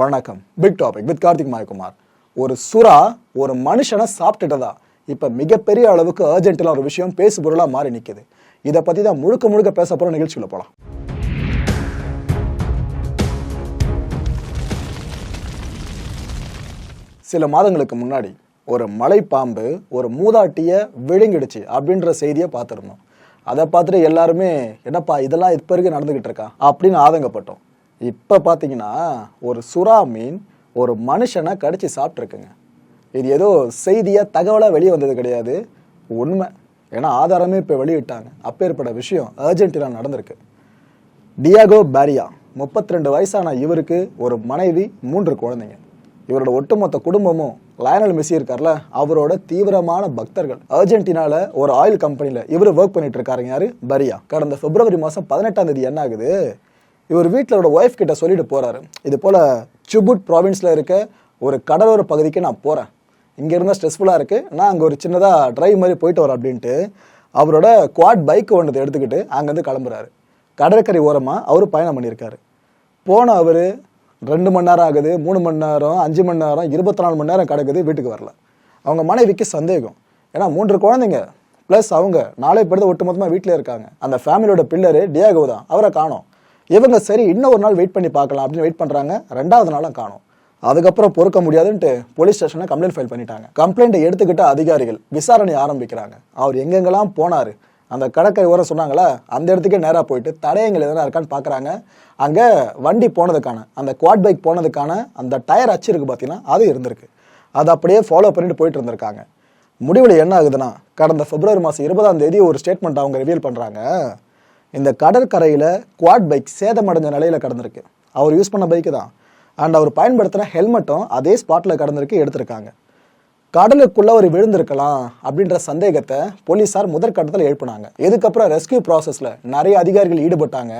வணக்கம். Big topic with Karthik Mayakumar. ஒரு சுறா ஒரு மனுஷனை சாப்பிட்டுட்டதா? இப்போ மிகப்பெரிய அளவுக்கு அர்ஜென்ட்டில் ஒரு விஷயம் பேசு பொருளாக மாறி நிற்குது இதை பற்றி தான் முழுக்க முழுக்க பேச போகிற நிகழ்ச்சியில் போகலாம் சில மாதங்களுக்கு முன்னாடி ஒரு மலைப்பாம்பு ஒரு மூதாட்டியை விழுங்கிடுச்சு அப்படின்ற செய்தியை பார்த்துருந்தோம். அதை பார்த்துட்டு எல்லாருமே என்னப்பா இதெல்லாம் இப்போ இருக்க நடந்துகிட்டு இருக்கா? அப்படின்னு ஆதங்கப்பட்டோம். இப்போ பார்த்தீங்கன்னா ஒரு சுறா மீன் ஒரு மனுஷனை கடிச்சு சாப்பிட்ருக்குங்க இது ஏதோ செய்தியாக தகவலாக வெளியே வந்தது கிடையாது. உண்மை. ஏன்னா ஆதாரமே இப்போ வெளியிட்டாங்க. அப்பேற்பட்ட விஷயம் அர்ஜென்டினா நடந்திருக்கு. டியாகோ பாரியா 32 வயசான இவருக்கு ஒரு மனைவி மூன்று குழந்தைங்க. இவரோட ஒட்டுமொத்த குடும்பமும் லயனல் மெஸ்ஸி இருக்கார்ல அவரோட தீவிரமான பக்தர்கள். அர்ஜென்டினால ஒரு ஆயில் கம்பெனியில் இவர் ஒர்க் பண்ணிட்டு இருக்காருங்க யாரு? பரியா. கடந்த பிப்ரவரி மாதம் பதினெட்டாம் தேதி என்ன ஆகுது? இவர் வீட்டிலோட ஒய்ஃப் கிட்ட சொல்லிட்டு போகிறாரு இது போல் சுபுட் ப்ராவின்ஸில் இருக்க ஒரு கடலோர பகுதிக்கு நான் போகிறேன் இங்கே இருந்தால் ஸ்ட்ரெஸ்ஃபுல்லாக இருக்குது நான் அங்கே ஒரு சின்னதாக டிரைவ் மாதிரி போயிட்டு வரேன் அப்படின்ட்டு அவரோட குவாட் பைக் ஒன்றதை எடுத்துக்கிட்டு அங்கேருந்து கிளம்புறாரு. கடற்கரை ஓரமாக அவர் பயணம் பண்ணியிருக்காரு. போன அவர் ரெண்டு மணி நேரம் ஆகுது மூணு மணி நேரம் அஞ்சு மணி நேரம் இருபத்தி நாலு மணி நேரம் கிடக்குது வீட்டுக்கு வரல. அவங்க மனைவிக்கு சந்தேகம். ஏன்னா மூன்று குழந்தைங்க ப்ளஸ் அவங்க நாளை பிறகு ஒட்டுமொத்தமாக வீட்டிலே இருக்காங்க. அந்த ஃபேமிலியோட பில்லரு டியாகோ தான். அவரை காணோம். இவங்க சரி இன்னும் ஒரு நாள் வெயிட் பண்ணி பார்க்கலாம் அப்படின்னு வெயிட் பண்ணுறாங்க ரெண்டாவது நாளும் காணும். அதுக்கப்புறம் பொறுக்க முடியாதுன்ட்டு போலீஸ் ஸ்டேஷனில் கம்ப்ளைண்ட் ஃபைல் பண்ணிட்டாங்க. கம்ப்ளைண்ட்டை எடுத்துக்கிட்ட அதிகாரிகள் விசாரணை ஆரம்பிக்கிறாங்க. அவர் எங்கெங்கெல்லாம் போனார்? அந்த கடற்கரை ஓரம் சொன்னாங்களா? அந்த இடத்துக்கே நேராக போயிட்டு தடயங்கள் எதனா இருக்கான்னு பார்க்குறாங்க அங்கே வண்டி போனதுக்கான அந்த குவாட் பைக் போனதுக்கான அந்த டயர் அச்சு இருக்குது பார்த்தீங்கன்னா அது இருந்திருக்கு. அதை அப்படியே ஃபாலோ பண்ணிட்டு போயிட்டு இருந்திருக்காங்க. முடிவில் என்ன ஆகுதுன்னா கடந்த பிப்ரவரி மாதம் இருபதாம் தேதி ஒரு ஸ்டேட்மெண்ட் அவங்க ரிவீல் பண்ணுறாங்க இந்த கடற்கரையில் குவாட் பைக் சேதமடைஞ்ச நிலையில் கடந்திருக்கு. அவர் யூஸ் பண்ண பைக்கு தான். அண்ட் அவர் பயன்படுத்தின ஹெல்மெட்டும் அதே ஸ்பாட்டில் கடந்திருக்கு எடுத்திருக்காங்க. கடலுக்குள்ளே அவர் விழுந்திருக்கலாம் அப்படின்ற சந்தேகத்தை போலீஸார் முதற்கட்டத்தில் எழுப்பினாங்க. இதுக்கப்புறம் ரெஸ்கியூ ப்ராசஸில் நிறைய அதிகாரிகள் ஈடுபட்டாங்க.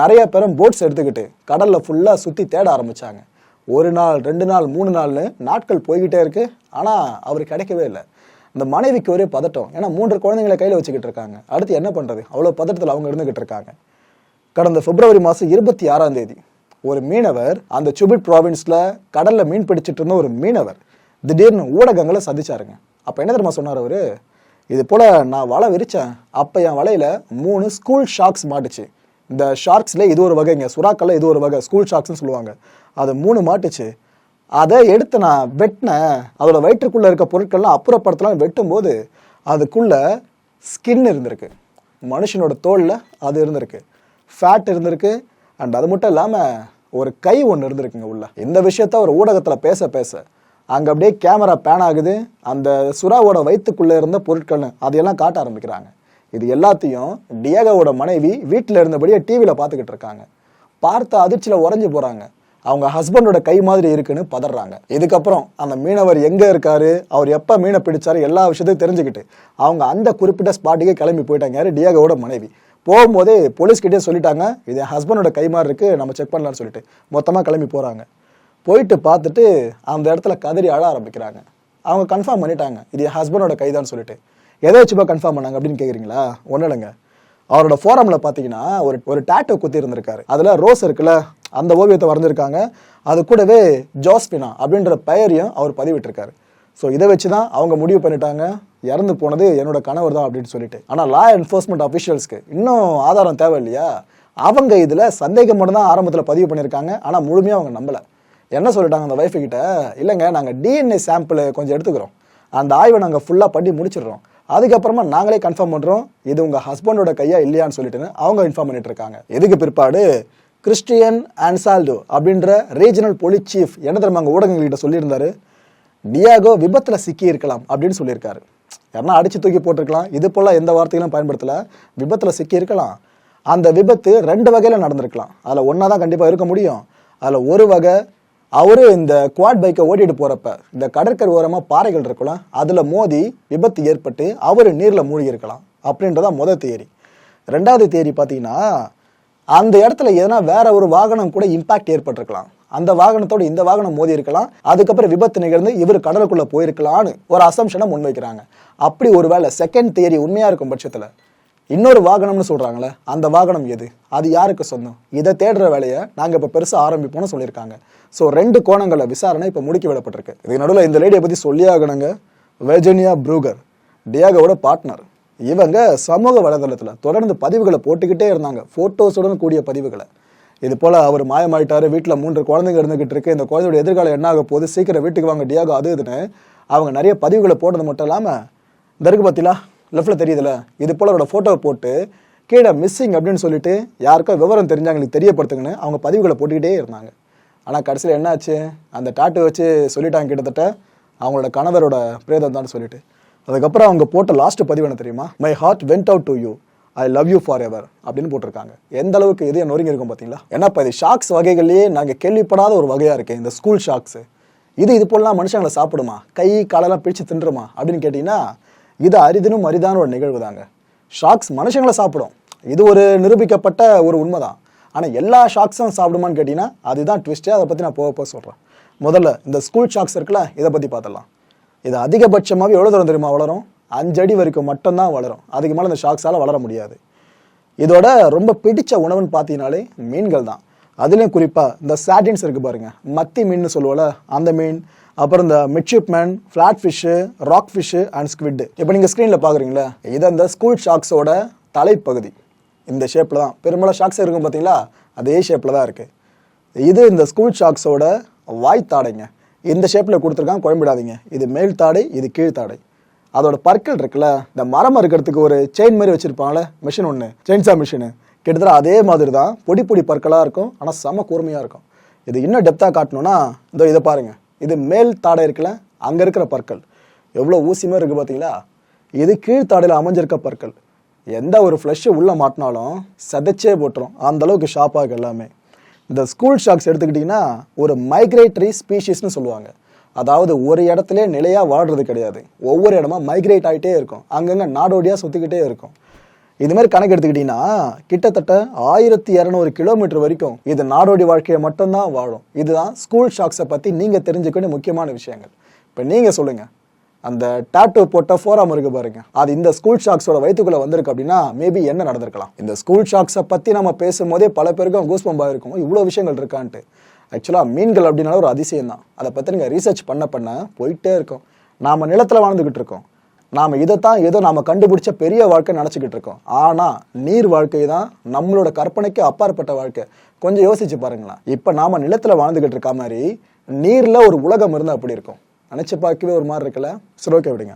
நிறைய பேரும் போட்ஸ் எடுத்துக்கிட்டு கடலில் ஃபுல்லாக சுற்றி தேட ஆரம்பித்தாங்க ஒரு நாள் ரெண்டு நாள் மூணு நாள்னு நாட்கள் போய்கிட்டே இருக்குது ஆனால் அவர் கிடைக்கவே இல்லை. இந்த மனைவிக்கு ஒரே பதட்டம். ஏன்னா மூன்று குழந்தைங்களை கையில் வச்சுக்கிட்டு இருக்காங்க. அடுத்து என்ன பண்றது? அவ்வளோ பதட்டத்தில் அவங்க இருந்துகிட்டு இருக்காங்க. கடந்த பிப்ரவரி மாதம் இருபத்தி ஆறாம் தேதி ஒரு மீனவர் அந்த சுபிட் ப்ராவின்ஸில் கடலில் மீன் பிடிச்சிட்டு இருந்த ஒரு மீனவர் திடீர்னு ஊடகங்களை சந்திச்சாருங்க. அப்போ என்ன தெரியுமா சொன்னார் அவரு? இது போல நான் வலை விரிச்சேன். அப்போ என் வலையில மூணு ஸ்கூல் ஷார்க்ஸ் மாட்டுச்சு. இந்த ஷார்க்ஸ்ல இது ஒரு வகைங்க. சுறாக்கள்ல இது ஒரு வகை. ஸ்கூல் ஷார்க்ஸ்னு சொல்லுவாங்க. அது மூணு மாட்டுச்சு. அதை எடுத்து நான் வெட்டினேன். அதோட வயிற்றுக்குள்ளே இருக்க பொருட்கள்லாம் அப்புறப்படுத்தலாம் வெட்டும்போது அதுக்குள்ளே ஸ்கின் இருந்திருக்கு. மனுஷனோட தோலில் அது இருந்திருக்கு. ஃபேட் இருந்திருக்கு. அண்ட் அது மட்டும் இல்லாமல் ஒரு கை ஒன்று இருந்திருக்குங்க உள்ள. இந்த விஷயத்த ஒரு ஊடகத்தில் பேச பேச. அங்கே அப்படியே கேமரா பேன் ஆகுது. அந்த சுறாவோட வயிற்றுக்குள்ளே இருந்த பொருட்கள்னு அதையெல்லாம் காட்ட ஆரம்பிக்கிறாங்க. இது எல்லாத்தையும் டியேகாவோட மனைவி வீட்டில் இருந்தபடியே டிவியில் பார்த்துக்கிட்டு இருக்காங்க. பார்த்த அதிர்ச்சியில் உறைஞ்சு போகிறாங்க அவங்க ஹஸ்பண்டோட கை மாதிரி இருக்குன்னு பதறாங்க. இதுக்கப்புறம் அந்த மீனவர் எங்க இருக்காரு? அவர் எப்ப மீனை பிடிச்சாரு? எல்லா விஷயத்தையும் தெரிஞ்சுக்கிட்டு அவங்க அந்த குறிப்பிட்ட ஸ்பாட்டுக்கே கிளம்பி போயிட்டாங்க. யாரு? டியாகோட மனைவி. போகும்போதே போலீஸ்கிட்டே சொல்லிட்டாங்க இது ஹஸ்பண்டோட கை மாதிரி இருக்கு நம்ம செக் பண்ணலாம்னு சொல்லிட்டு. மொத்தமாக கிளம்பி போகிறாங்க போயிட்டு பார்த்துட்டு அந்த இடத்துல கதறி அழ ஆரம்பிக்கிறாங்க. அவங்க கன்ஃபார்ம் பண்ணிட்டாங்க இது என் ஹஸ்பண்டோட கைதான்னு சொல்லிட்டு. எதை வச்சுப்பா கன்ஃபார்ம் பண்ணாங்க? அப்படின்னு கேட்குறீங்களா ஒன்றும் இல்லைங்க. அவரோட ஃபோரம்ல பார்த்தீங்கன்னா ஒரு ஒரு டேட்டோ குத்தி இருந்திருக்காரு. அதுல ரோஸ் இருக்குல்ல அந்த ஓவியத்தை வரைஞ்சிருக்காங்க. அது கூடவே ஜோஸ்பினா அப்படின்ற பெயரையும் அவர் பதிவிட்டிருக்காரு. ஸோ இதை வச்சு தான் அவங்க முடிவு பண்ணிட்டாங்க. இறந்து போனது என்னோட கணவர் தான் அப்படின்னு சொல்லிட்டு. ஆனால் லா என்ஃபோர்ஸ்மெண்ட் அஃபிஷியல்ஸ்க்கு இன்னும் ஆதாரம் தேவை இல்லையா அவங்க இதில் சந்தேகம் மட்டும் தான் ஆரம்பத்தில் பதிவு பண்ணியிருக்காங்க. ஆனால் முழுமையாக அவங்க நம்பலை. என்ன சொல்லிட்டாங்க அந்த ஒய்ஃபு கிட்ட? இல்லைங்க நாங்கள் டிஎன்ஏ சாம்பிள் கொஞ்சம் எடுத்துக்கிறோம். அந்த ஆய்வை நாங்கள் ஃபுல்லாக பண்ணி முடிச்சிடுறோம். அதுக்கப்புறமா நாங்களே கன்ஃபார்ம் பண்ணுறோம் இது உங்கள் ஹஸ்பண்டோட கையா இல்லையான்னு சொல்லிட்டுன்னு அவங்க இன்ஃபார்ம் பண்ணிட்டு இருக்காங்க. எதுக்கு பிற்பாடு? கிறிஸ்டியன் ஆன்சால்டோ அப்படின்ற ரீஜனல் போலீஸ் சீஃப் என்ன தெரியுமா அங்கே ஊடகங்கள்கிட்ட சொல்லியிருந்தாரு? டியாகோ விபத்தில் சிக்கி இருக்கலாம் அப்படின்னு சொல்லியிருக்காரு. யாருன்னா அடித்து தூக்கி போட்டிருக்கலாம். இது போல எந்த வார்த்தைகளும் பயன்படுத்தலை. விபத்தில் சிக்கி இருக்கலாம். அந்த விபத்து ரெண்டு வகையில் நடந்திருக்கலாம். அதில் ஒன்றா தான் கண்டிப்பாக இருக்க முடியும். அதில் ஒரு வகை அவரு இந்த குவாட் பைக்கை ஓட்டிட்டு போறப்ப இந்த கடற்கரை ஓரமா பாறைகள் இருக்குல்ல அதுல மோதி விபத்து ஏற்பட்டு அவரு நீர்ல மூழ்கி இருக்கலாம் அப்படின்றதா முதல் தேரி. ரெண்டாவது தேரி பார்த்தீங்கன்னா அந்த இடத்துல எதனா வேற ஒரு வாகனம் கூட இம்பாக்ட் ஏற்பட்டிருக்கலாம். அந்த வாகனத்தோட இந்த வாகனம் மோதி இருக்கலாம் அதுக்கப்புறம் விபத்து நிகழ்ந்து இவர் கடலுக்குள்ள போயிருக்கலாம்னு ஒரு அசம்ஷனை முன்வைக்கிறாங்க. அப்படி ஒருவேளை செகண்ட் தேரி உண்மையா இருக்கும் பட்சத்துல இன்னொரு வாகனம்னு சொல்றாங்களே அந்த வாகனம் எது? அது யாருக்கு சொந்தம்? இதை தேடுற வேலையை நாங்க இப்ப பெருசா ஆரம்பிப்போம்னு சொல்லியிருக்காங்க. ஸோ ரெண்டு கோணங்களை விசாரணை இப்ப முடுக்கி விடப்பட்டிருக்கு. இதுக்கு நடுவில் இந்த லேடியை பத்தி சொல்லியாகணுங்க வெர்ஜினியா ப்ரூகர் டியாகோட பார்ட்னர் இவங்க சமூக வலைதளத்தில் தொடர்ந்து பதிவுகளை போட்டுக்கிட்டே இருந்தாங்க. போட்டோஸுடன் கூடிய பதிவுகளை. இது போல அவர் மாயமாயிட்டாரு. வீட்டில் மூன்று குழந்தைங்க இருந்துகிட்டு இருக்கு. இந்த குழந்தையோட எதிர்காலம் என்ன ஆக போகுது? சீக்கிரம் வீட்டுக்கு வாங்க டியாகோ அது இதுன்னு அவங்க நிறைய பதிவுகளை போட்டது மட்டும் இல்லாமல் இந்த இருக்கு பார்த்தீங்களா லெஃப்ட்டில் தெரியுதுல்ல இது போல் அவரோட ஃபோட்டோவை போட்டு கீழே மிஸ்ஸிங் அப்படின்னு சொல்லிட்டு யாருக்கோ விவரம் தெரிஞ்சாங்களுக்கு தெரியப்படுத்துங்கன்னு அவங்க பதிவுகளை போட்டுக்கிட்டே இருந்தாங்க. ஆனால் கடைசியில் என்னாச்சு? அந்த டாட்டு வச்சு சொல்லிட்டாங்க கிட்டத்தட்ட அவங்களோட கணவரோட பிரேதம் தான் சொல்லிட்டு. அதுக்கப்புறம் அவங்க போட்ட லாஸ்ட் பதிவு என்ன தெரியுமா? My heart went out to you I love you for ever அப்படின்னு போட்டிருக்காங்க. எந்த அளவுக்கு இதே நொறுங்கி இருக்கும் பார்த்தீங்களா இப்போ இது ஷாக்ஸ் வகைகள்லேயே நாங்கள் கேள்விப்படாத ஒரு வகையாக இருக்கு இந்த ஸ்கூல் ஷாக்ஸ் இது இது போலாம் மனுஷங்களை சாப்பிடுமா? கை காலெல்லாம் பிடிச்சு தின்றுமா? அப்படின்னு கேட்டிங்கன்னா இது அரிதினும் அரிதான ஒரு நிகழ்வு தாங்க ஷாக்ஸ் மனுஷங்களை சாப்பிடும். இது ஒரு நிரூபிக்கப்பட்ட ஒரு உண்மைதான். ஆனால் எல்லா ஷாக்ஸும் சாப்பிடுமான்னு கேட்டிங்கன்னா அதுதான் ட்விஸ்ட்டு அதை பற்றி நான் போக போக சொல்கிறேன் முதல்ல இந்த ஸ்கூல் ஷாக்ஸ் இருக்குல்ல இதை பற்றி பார்த்துடலாம். இது அதிகபட்சமாகவே எவ்வளோ தூரம் தெரியுமா வளரும்? அஞ்சடி வரைக்கும் மட்டும்தான் வளரும். அதுக்கு மேலே இந்த ஷாக்ஸால் வளர முடியாது. இதோட ரொம்ப பிடிச்ச உணவுன்னு பார்த்தீங்கனாலே மீன்கள் தான். அதுலேயும் குறிப்பாக இந்த சாட்டின்ஸ் இருக்குது பாருங்கள் மத்தி மீன் சொல்லுவோம்ல அந்த மீன் அப்புறம் இந்த midshipman flat flat fish rock fish and squid இப்போ நீங்கள் ஸ்க்ரீனில் பார்க்குறீங்களா இது அந்த ஸ்கூல் ஷாக்ஸோட தலைப்பகுதி. இந்த ஷேப்பில் தான். பெரும்பாலும் ஷாக்ஸ் இருக்கும் பார்த்தீங்களா அதே ஷேப்பில் தான் இருக்குது இது இந்த ஸ்கூல் ஷாக்ஸோட வாய் தாடைங்க. இந்த ஷேப்பில் கொடுத்துருக்காங்க குழம்பிடாதீங்க. இது மேல் தாடை இது கீழ்த்தாடை அதோட பற்கள் இருக்குல்ல இந்த மரம் இருக்கிறதுக்கு ஒரு செயின் மாதிரி வச்சுருப்பாங்களே மிஷின் ஒன்று செயின்சா மிஷினு கிட்டத்தட்ட அதே மாதிரி தான் பொடி பொடி பற்களாக இருக்கும் ஆனால் செம கூர்மையாக இருக்கும். இது இன்னும் டெப்த்தாக காட்டணும்னா இதோ இதை பாருங்கள் இது மேல் தாடை இருக்குல்ல அங்கே இருக்கிற பற்கள். எவ்வளோ ஊசியமாக இருக்குது பார்த்தீங்களா இது கீழ் தாடையில் அமைஞ்சிருக்க பற்கள். எந்த ஒரு ஃப்ளஷ்ஷு உள்ளே மாட்டினாலும் சதைச்சே போட்டுரும். அந்த அளவுக்கு எல்லாமே. இந்த ஸ்கூல் ஷாக்ஸ் எடுத்துக்கிட்டிங்கன்னா ஒரு மைக்ரேட்டரி ஸ்பீஷீஸ்னு சொல்லுவாங்க. அதாவது ஒரு இடத்துல நிலையாக வாழ்றது கிடையாது. ஒவ்வொரு இடமா மைக்ரேட் ஆகிட்டே இருக்கும். அங்கங்கே நாடோடியாக சுற்றிக்கிட்டே இருக்கும். இது மாதிரி கணக்கு எடுத்துக்கிட்டிங்கன்னா கிட்டத்தட்ட ஆயிரத்தி இரநூறு கிலோமீட்டர் வரைக்கும் இது நாடோடி வாழ்க்கையை மட்டும்தான் வாழும். இதுதான் ஸ்கூல் ஷாக்ஸை பற்றி நீங்கள் தெரிஞ்சுக்கணும் முக்கியமான விஷயங்கள். இப்போ நீங்கள் சொல்லுங்கள் அந்த டாட்டூ போட்ட ஃபோராம் இருக்கு பாருங்க. அது இந்த ஸ்கூல் ஷாக்ஸோட வயிற்றுக்குள்ள வந்திருக்கு அப்படின்னா மேபி என்ன நடந்திருக்கலாம்? இந்த ஸ்கூல் ஷாக்ஸை பற்றி நம்ம பேசும்போதே பல பேருக்கும் கூஸ் பம்பா இருக்கும். இவ்வளோ விஷயங்கள் இருக்கான்ட்டு. ஆக்சுவலாக மீன்கள் அப்படின்னால ஒரு அதிசயம் தான் அதை பற்றி நீங்கள் ரீசர்ச் பண்ண பண்ண போயிட்டே இருக்கும். நாம் நிலத்தில் வாழ்ந்துக்கிட்டு இருக்கோம். நாம் இதைத்தான் ஏதோ நாம் கண்டுபிடிச்ச பெரிய வாழ்க்கை நினச்சிக்கிட்டு இருக்கோம். ஆனால் நீர் வாழ்க்கை தான் நம்மளோட கற்பனைக்கு அப்பாற்பட்ட வாழ்க்கை. கொஞ்சம் யோசிச்சு பாருங்களேன். இப்போ நாம நிலத்தில் வாழ்ந்துக்கிட்டு இருக்க மாதிரி நீரில் ஒரு உலகம் இருந்தால் அப்படி இருக்கும்? நினச்சி பார்க்கவே ஒரு மாதிரி இருக்குல்ல? சரி ஓகே விடுங்க.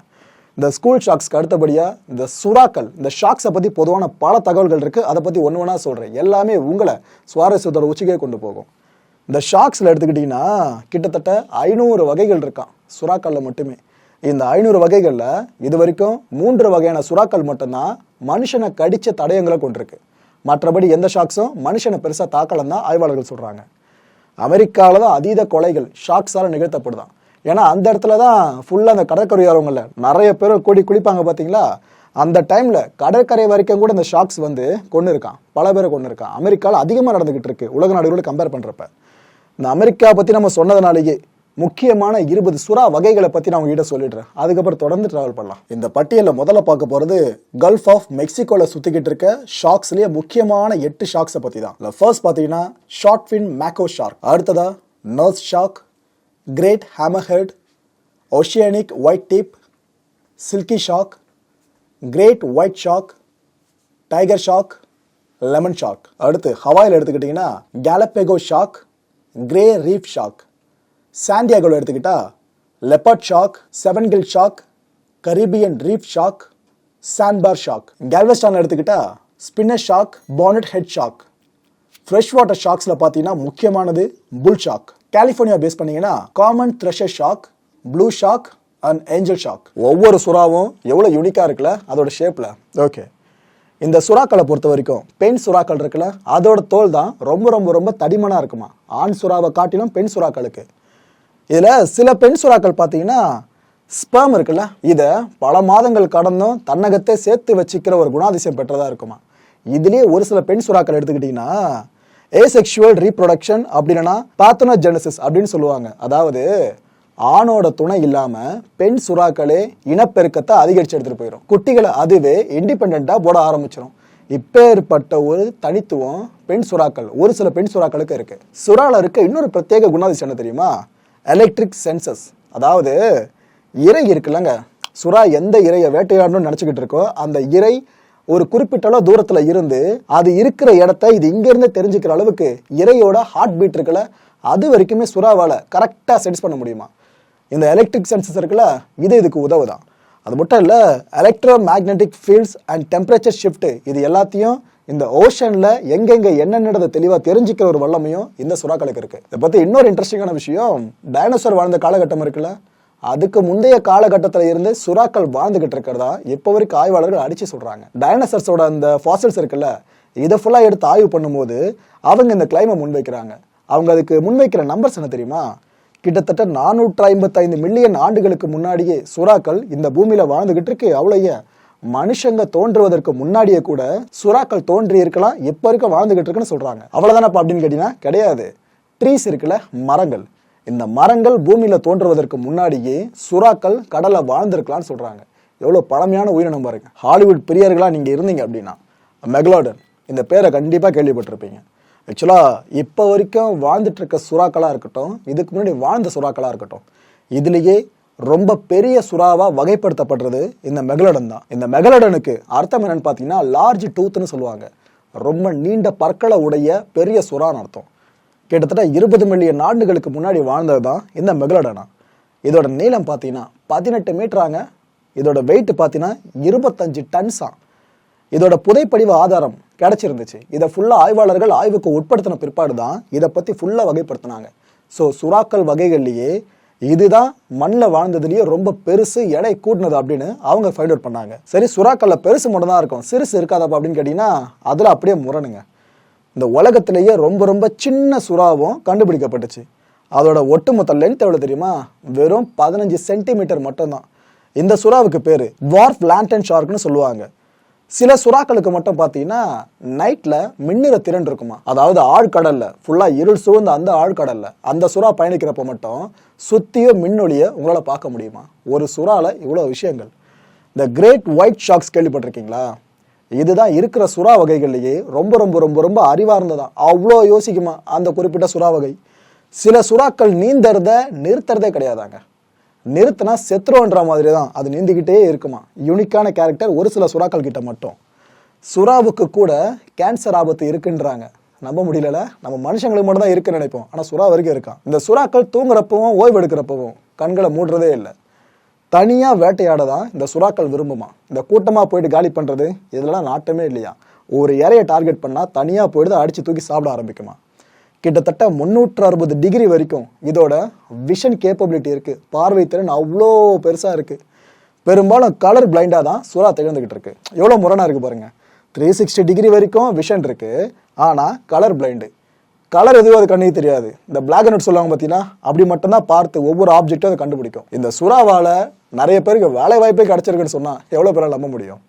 இந்த ஸ்கூல் ஷாக்ஸ்க்கு அடுத்தபடியாக இந்த சுறாக்கள் இந்த ஷாக்ஸை பற்றி பொதுவான பல தகவல்கள் இருக்குது அதை பற்றி ஒன்று ஒன்றா சொல்கிறேன் எல்லாமே உங்களை சுவாரஸ்யத்தோட உச்சிக்கே கொண்டு போகும். இந்த ஷாக்ஸில் எடுத்துக்கிட்டிங்கன்னா கிட்டத்தட்ட ஐநூறு வகைகள் இருக்கான். சுறாக்களில் மட்டுமே. இந்த ஐநூறு வகைகளில் இது வரைக்கும் மூன்று வகையான சுறாக்கள் மட்டும்தான் மனுஷனை கடிச்ச தடயங்களை கொண்டிருக்கு. மற்றபடி எந்த ஷாக்ஸும் மனுஷனை பெருசாக தாக்கலாம் தான் ஆய்வாளர்கள் சொல்கிறாங்க அமெரிக்காவில் தான் அதீத கொலைகள் ஷாக்ஸால் நிகழ்த்தப்படுதான். ஏன்னா அந்த இடத்துல தான் ஃபுல்லாக அந்த கடற்கரையோரங்களில் நிறைய பேர் கூடி குளிப்பாங்க பார்த்தீங்களா அந்த டைமில் கடற்கரை வரைக்கும் கூட இந்த ஷாக்ஸ் வந்து கொண்டு இருக்கான். பல பேரை கொண்டு இருக்கான். அமெரிக்காவில் அதிகமாக நடந்துக்கிட்டு இருக்கு. உலக நாடுகளோடு கம்பேர் பண்ணுறப்ப இந்த அமெரிக்கா பற்றி நம்ம சொன்னதுனாலேயே முக்கியமான இருபது சுறா வகைகளை பற்றி நான் உங்ககிட்ட சொல்லிடுறேன். அதுக்கப்புறம் தொடர்ந்து டிராவல் பண்ணலாம். இந்த பட்டியலில் முதல்ல பார்க்க போகிறது கல்ஃப் ஆஃப் மெக்சிகோவில் சுற்றிக்கிட்டு இருக்க ஷாக்ஸ்லேயே முக்கியமான எட்டு ஷாக்ஸை பற்றி தான் இல்லை ஃபர்ஸ்ட் பார்த்தீங்கன்னா ஷார்ட் ஃபின் மேக்கோ ஷார்க் அடுத்ததா nurse shark great hammerhead oceanic white tip silky shark great white shark tiger shark lemon shark அடுத்து ஹவாயில் எடுத்துக்கிட்டிங்கன்னா Galapagos shark grey reef shark சாண்டியாகோவில் எடுத்துக்கிட்டா leopard shark seven gill shark Caribbean reef shark sandbar shark Galveston எடுத்துக்கிட்டா spinner shark bonnet head shark fresh water ஷாக்ஸில் பார்த்தீங்கன்னா முக்கியமானது bull shark California base பண்ணீங்கன்னா common thresher shark blue shark and angel shark ஒவ்வொரு சுறாவும் எவ்வளோ யூனிக்காக இருக்குல்ல அதோட ஷேப்பில் ஓகே இந்த சுறாக்களை பொறுத்த வரைக்கும் பெண் சுறாக்கள் இருக்குல்ல அதோட தோல் தான் ரொம்ப ரொம்ப ரொம்ப தடிமனாக இருக்குமா. ஆண் சுறாவை காட்டிலும் பெண் சுறாக்களுக்கு. இதில் சில பெண் சுறாக்கள் பார்த்தீங்கன்னா ஸ்பேம் இருக்குல்ல இதை பல மாதங்கள் கடந்தும் தன்னகத்தை சேர்த்து வச்சுக்கிற ஒரு குணாதிசயம் பெற்றதாக இருக்குமா? இதுலேயே ஒரு சில பெண் சுறாக்கள் எடுத்துக்கிட்டிங்கன்னா ஏசெக்ஷுவல் ரீப்ரொடக்ஷன் அப்படின்னா பாத்தனோஜெனசிஸ் அப்படின்னு சொல்லுவாங்க. அதாவது ஆணோட துணை இல்லாமல் பெண் சுறாக்களே இனப்பெருக்கத்தை அதிகரித்து எடுத்துகிட்டு போயிடும் குட்டிகளை அதுவே இண்டிபெண்ட்டாக போட ஆரம்பிச்சிடும் இப்பேற்பட்ட ஒரு தனித்துவம் பெண் சுறாக்கள் ஒரு சில பெண் சுறாக்களுக்கு இருக்குது சுறால இருக்க இன்னொரு பிரத்யேக குணாதிசயம் என்ன தெரியுமா? எலக்ட்ரிக் சென்சஸ் அதாவது இறை இருக்குல்லங்க. சுறா எந்த இறையை வேட்டையாடணும்னு நினச்சிக்கிட்டு இருக்கோ அந்த இறை ஒரு குறிப்பிட்ட அளவு இருந்து அது இருக்கிற இடத்த இது இங்கேருந்து தெரிஞ்சுக்கிற அளவுக்கு இறையோட ஹார்ட் பீட் இருக்குல்ல அது வரைக்குமே சுறாவால் கரெக்டாக சென்ஸ் பண்ண முடியுமா? இந்த எலக்ட்ரிக் சென்சஸ் இருக்குல்ல இது இதுக்கு உதவுதான். அது மட்டும் இல்லை electro magnetic fields and temperature shift இது எல்லாத்தையும் இந்த ஓஷன்ல எங்கெங்க என்னென்னதை தெளிவா தெரிஞ்சுக்கிற ஒரு வல்லமையும் இந்த சுறாக்களுக்கு இருக்கு. இதை பத்தி இன்னொரு இன்ட்ரெஸ்டிங்கான விஷயம் டைனோசர் வாழ்ந்த காலகட்டம் இருக்குல்ல? அதுக்கு முந்தைய காலகட்டத்தில் இருந்து சுறாக்கள் வாழ்ந்துகிட்டு இருக்கிறதா இப்போ வரைக்கும் ஆய்வாளர்கள் அடிச்சு சொல்றாங்க. டைனோசர்ஸோட அந்த ஃபாசில்ஸ் இருக்குல்ல இதை ஃபுல்லாக எடுத்து ஆய்வு பண்ணும்போது அவங்க இந்த கிளைமை முன்வைக்கிறாங்க. அவங்க அதுக்கு முன்வைக்கிற நம்பர்ஸ் என்ன தெரியுமா? கிட்டத்தட்ட நானூற்று ஐம்பத்தைந்து மில்லியன் ஆண்டுகளுக்கு முன்னாடியே சுறாக்கள் இந்த பூமியில வாழ்ந்துகிட்டு இருக்கு. அவ்வளோயே மனுஷங்க தோன்றுவதற்கு முன்னாடியே கூட சுறாக்கள் தோன்றி இருக்கலாம் இப்போ இருக்க வாழ்ந்துகிட்டு இருக்குன்னு சொல்றாங்க. அவ்வளவுதானப்பா அப்படின்னு கேட்டீங்கன்னா கிடையாது. ட்ரீஸ் இருக்குல்ல மரங்கள். இந்த மரங்கள் பூமியில தோன்றுவதற்கு முன்னாடியே சுறாக்கள் கடல்ல வாழ்ந்திருக்கலாம்னு சொல்றாங்க. எவ்வளவு பழமையான உயிரினம் பாருங்க. ஹாலிவுட் பிரியர்களா நீங்க இருந்தீங்க அப்படின்னா மெக்லாடன் இந்த பேரை கண்டிப்பா கேள்விப்பட்டிருப்பீங்க. ஆக்சுவலாக இப்போ வரைக்கும் வாழ்ந்துட்டு இருக்க சுறாக்களாக இருக்கட்டும் இதுக்கு முன்னாடி வாழ்ந்த சுறாக்களாக இருக்கட்டும் இதுலேயே ரொம்ப பெரிய சுறாவா வகைப்படுத்தப்படுறது இந்த மெகலடன் தான். இந்த மெகலடனுக்கு அர்த்தம் என்னன்னு பார்த்தீங்கன்னா லார்ஜ் டூத்னு சொல்லுவாங்க. ரொம்ப நீண்ட பற்களை உடைய பெரிய சுறான்னு அர்த்தம். கிட்டத்தட்ட இருபது மில்லியன் ஆண்டுகளுக்கு முன்னாடி வாழ்ந்தது தான் இந்த மெகலடனா. இதோட நீளம் பார்த்தீங்கன்னா பதினெட்டு மீட்டராங்க இதோட வெயிட் பார்த்தீங்கன்னா இருபத்தஞ்சு டன்ஸா இதோட புதைப்படிவு ஆதாரம் கிடைச்சிருந்துச்சு. இதை ஃபுல்லாக ஆய்வாளர்கள் ஆய்வுக்கு உட்படுத்தின பிற்பாடு தான் இதை பற்றி ஃபுல்லாக வகைப்படுத்தினாங்க. ஸோ சுறாக்கள் வகைகள்லேயே இதுதான் மண்ணில் வாழ்ந்ததுலேயே ரொம்ப பெருசு எடை கூட்டினது அப்படின்னு அவங்க ஃபைண்ட் அவுட் பண்ணாங்க. சரி சுறாக்கல்ல பெருசு மட்டும் தான் இருக்கும். சிறுசு இருக்காதப்பா அப்படின்னு கேட்டிங்கன்னா அதில் அப்படியே முரணுங்க. இந்த உலகத்திலேயே ரொம்ப ரொம்ப சின்ன சுறாவும் கண்டுபிடிக்கப்பட்டுச்சு. அதோட ஒட்டுமொத்த லென்த் எவ்வளோ தெரியுமா? வெறும் பதினஞ்சு சென்டிமீட்டர் மட்டும்தான். இந்த சுறாவுக்கு பேர் வார்ஃப் லேண்டன் ஷார்க்னு சொல்லுவாங்க. சில சுறாக்களுக்கு மட்டும் பார்த்தீங்கன்னா நைட்டில் மின்னிற திறன் இருக்குமா? அதாவது ஆழ்கடல்ல ஃபுல்லாக இருள் சூழ்ந்த அந்த ஆழ்கடல்ல அந்த சுறா பயணிக்கிறப்ப மட்டும் சுத்தியோ மின்னொலியை உங்களால் பார்க்க முடியுமா? ஒரு சுறால இவ்வளோ விஷயங்கள். இந்த கிரேட் ஒயிட் ஷாக்ஸ் கேள்விப்பட்டிருக்கீங்களா? இதுதான் இருக்கிற சுறா வகைகள்லேயே ரொம்ப ரொம்ப ரொம்ப ரொம்ப அறிவார்ந்ததான் அவ்வளோ யோசிக்குமா அந்த குறிப்பிட்ட சுறா வகை? சில சுறாக்கள் நீந்தறத நிறுத்துறதே கிடையாதாங்க. நிறுத்தினா செத்துருன்ற மாதிரி தான் அது நீந்திக்கிட்டே இருக்குமா? யூனிக்கான கேரக்டர் ஒரு சில சுறாக்கள் கிட்ட மட்டும். சுறாவுக்கு கூட கேன்சர் ஆபத்து இருக்குன்றாங்க. நம்ப முடியல நம்ம மனுஷங்களுக்கு மட்டும் தான் இருக்குன்னு நினைப்போம். ஆனால் சுறா வரைக்கும் இருக்கான். இந்த சுறாக்கள் தூங்குறப்பவும் ஓய்வு எடுக்கிறப்பவும் கண்களை மூடுறதே இல்லை. தனியாக வேட்டையாட தான் இந்த சுறாக்கள் விரும்புமா? இந்த கூட்டமாக போயிட்டு காலி பண்ணுறது இதெல்லாம் நாட்டமே இல்லையா? ஒரு இறையை டார்கெட் பண்ணால் தனியாக போயிட்டு அடித்து தூக்கி சாப்பிட ஆரம்பிக்குமா? கிட்டத்தட்ட முந்நூற்று அறுபது டிகிரி வரைக்கும் இதோட விஷன் கேப்பபிலிட்டி இருக்குது பார்வை திறன் அவ்வளோ பெருசாக இருக்குது பெரும்பாலும் கலர் பிளைண்டாக தான் சுறா திகழ்ந்துக்கிட்டு இருக்கு. எவ்வளோ முரணாக இருக்குது பாருங்க. த்ரீ சிக்ஸ்டி டிகிரி வரைக்கும் விஷன் இருக்குது ஆனால் கலர் பிளைண்டு கலர் எதுவும் அது கண்ணுக்கு தெரியாது. இந்த பிளாக் அண்ட் ஒயிட் சொல்லுவாங்க பார்த்தீங்கன்னா அப்படி மட்டும்தான் பார்த்து ஒவ்வொரு ஆப்ஜெக்ட்டும் அதை கண்டுபிடிக்கும். இந்த சுறாவால் நிறைய பேருக்கு வேலை வாய்ப்பே கிடச்சிருக்குன்னு சொன்னால் எவ்வளோ பேரால் நம்ப முடியும்?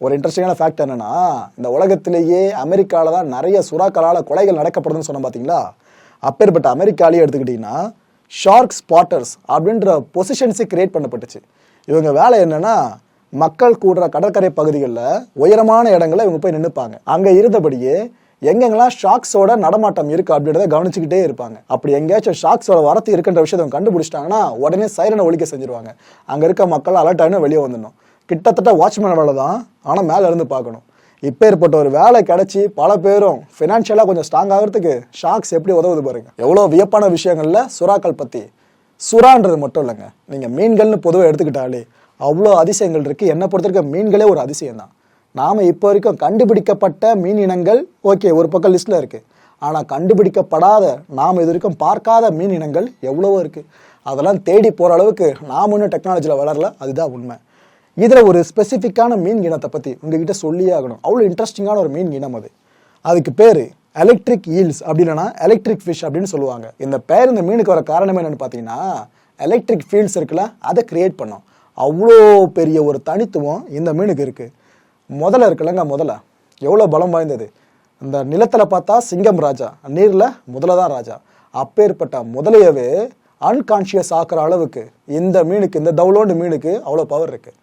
ஒரு இன்ட்ரெஸ்டிங்கான ஃபேக்ட் என்னன்னா இந்த உலகத்திலேயே அமெரிக்காவில் தான் நிறைய சுறாக்களால் கொலைகள் நடக்கப்படுதுன்னு சொன்னோம் பார்த்தீங்களா அப்பேற்பட்ட அமெரிக்காலேயே எடுத்துக்கிட்டிங்கன்னா ஷார்க் ஸ்பாட்டர்ஸ் அப்படின்ற பொசிஷன்ஸே கிரியேட் பண்ணப்பட்டுச்சு. இவங்க வேலை என்னன்னா மக்கள் கூடுற கடற்கரை பகுதிகளில் உயரமான இடங்களில் இவங்க போய் நின்றுப்பாங்க அங்கே இருந்தபடியே எங்கெங்கெல்லாம் ஷாக்ஸோட நடமாட்டம் இருக்கு அப்படின்றத கவனிச்சுக்கிட்டே இருப்பாங்க. அப்படி எங்கேயாச்சும் ஷாக்ஸோட வரத்து இருக்குன்ற விஷயத்தை கண்டுபிடிச்சிட்டாங்கன்னா உடனே சைரனை ஒழிக்க செஞ்சிருவாங்க. அங்கே இருக்க மக்கள் அலர்ட் ஆகினு வெளியே வந்துடணும். கிட்டத்தட்ட வாட்ச்மேன் வேலை தான் ஆனால் மேலே இருந்து பார்க்கணும். இப்போ ஏற்பட்ட ஒரு வேலை கிடைச்சி பல பேரும் ஃபினான்ஷியலாக கொஞ்சம் ஸ்ட்ராங் ஆகிறதுக்கு ஷாக்ஸ் எப்படி உதவுது பாருங்க. எவ்வளோ வியப்பான விஷயங்களில் சுறாக்கள் பற்றி சுறான்றது மட்டும் இல்லைங்க. நீங்கள் மீன்கள்னு பொதுவாக எடுத்துக்கிட்டாலே அவ்வளோ அதிசயங்கள் இருக்குது என்னை பொறுத்த வரைக்கும் மீன்களே ஒரு அதிசயம் தான் நாம் இப்போ வரைக்கும் கண்டுபிடிக்கப்பட்ட மீன் இனங்கள் ஓகே ஒரு பக்கம் லிஸ்ட்டில் இருக்குது ஆனால் கண்டுபிடிக்கப்படாத நாம் இது வரைக்கும் பார்க்காத மீன் இனங்கள் எவ்வளவோ இருக்குது அதெல்லாம் தேடி போகிற அளவுக்கு நாம் இன்னும் டெக்னாலஜியில் வளரல. அதுதான் உண்மை. இதில் ஒரு ஸ்பெசிஃபிக்கான மீன் இனத்தை பற்றி உங்ககிட்ட சொல்லியே ஆகணும். அவ்வளோ இன்ட்ரெஸ்டிங்கான ஒரு மீன் இனம் அது. அதுக்கு பேர் எலக்ட்ரிக் ஈல்ஸ் அப்படி இல்லைன்னா எலக்ட்ரிக் ஃபிஷ் அப்படின்னு சொல்லுவாங்க. இந்த பேர் இந்த மீனுக்கு வர காரணம் என்னென்னு பார்த்தீங்கன்னா எலக்ட்ரிக் ஃபீல்ட்ஸ் இருக்குல்ல அதை கிரியேட் பண்ணும். அவ்வளோ பெரிய ஒரு தனித்துவம் இந்த மீனுக்கு இருக்குது முதல்ல இருக்குல்லங்க முதல்ல எவ்வளோ பலம் வாய்ந்தது. இந்த நிலத்தில் பார்த்தா சிங்கம் ராஜா நீரில் முதல்ல தான் ராஜா. அப்பேற்பட்ட முதலையவே அன்கான்ஷியஸ் ஆக்குற அளவுக்கு இந்த மீனுக்கு இந்த டவுலோண்டு மீனுக்கு அவ்வளோ பவர் இருக்குது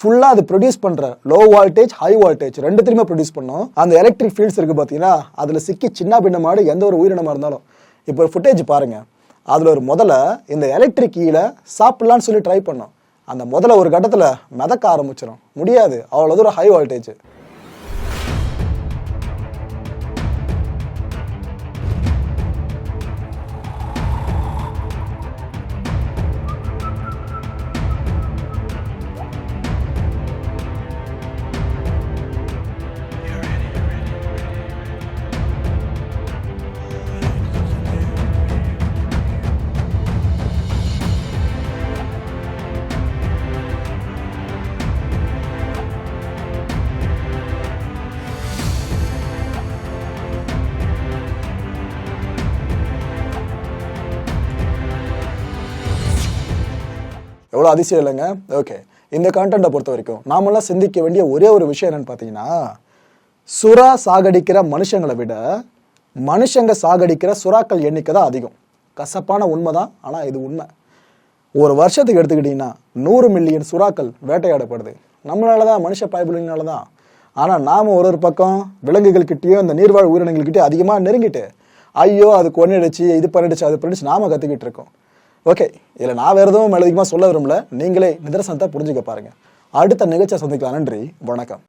ஃபுல்லாக அது ப்ரொடியூஸ் பண்ணுற லோ வால்டேஜ் ஹை வால்டேஜ் ரெண்டுத்திலுமே ப்ரொடியூஸ் பண்ணோம். அந்த எலக்ட்ரிக் ஃபீல்ட்ஸ் இருக்குது பார்த்தீங்கன்னா அதில் சிக்கி சின்ன பின்னமாடு எந்த ஒரு உயிரினமாக இருந்தாலும். இப்போ ஒரு ஃபுட்டேஜ் பாருங்கள் அதில் ஒரு முதல்ல இந்த எலக்ட்ரிக் e கீழே சாப்பிட்லான்னு சொல்லி ட்ரை பண்ணோம். அந்த முதல்ல ஒரு கட்டத்தில் மிதக்க ஆரம்பிச்சிடும் முடியாது. அவ்வளோ தூரம் ஹை வால்டேஜ் எவ்வளோ அதிசயம் இல்லைங்க? ஓகே இந்த கான்டென்ட்டை பொறுத்த வரைக்கும் நாமெல்லாம் சிந்திக்க வேண்டிய ஒரே ஒரு விஷயம் என்னன்னு பார்த்தீங்கன்னா சுறா சாகடிக்கிற மனுஷங்களை விட மனுஷங்க சாகடிக்கிற சுறாக்கள் எண்ணிக்கை தான் அதிகம். கசப்பான உண்மை தான் ஆனால் இது உண்மை. ஒரு வருஷத்துக்கு எடுத்துக்கிட்டிங்கன்னா நூறு மில்லியன் சுறாக்கள் வேட்டையாடப்படுது. நம்மளால தான் மனுஷ பயபுலினால தான் ஆனால் நாம் ஒரு ஒரு பக்கம் விலங்குகள்கிட்டயும் இந்த நீர்வாழ் உயிரினங்கள்கிட்டயும் அதிகமாக நெருங்கிட்டு ஐயோ அது கொன்னிடுச்சு இது பண்ணிடுச்சு அது பண்ணிடுச்சு நாம கற்றுக்கிட்டு இருக்கோம். ஓகே இதில் நான் வேறு எதுவும் மேலதிகமாக சொல்ல விரும்பல. நீங்களே நிதர்சனத்தை புரிஞ்சுக்க பாருங்க. அடுத்த நிகழ்ச்சியை சந்திக்கலாம். நன்றி. வணக்கம்.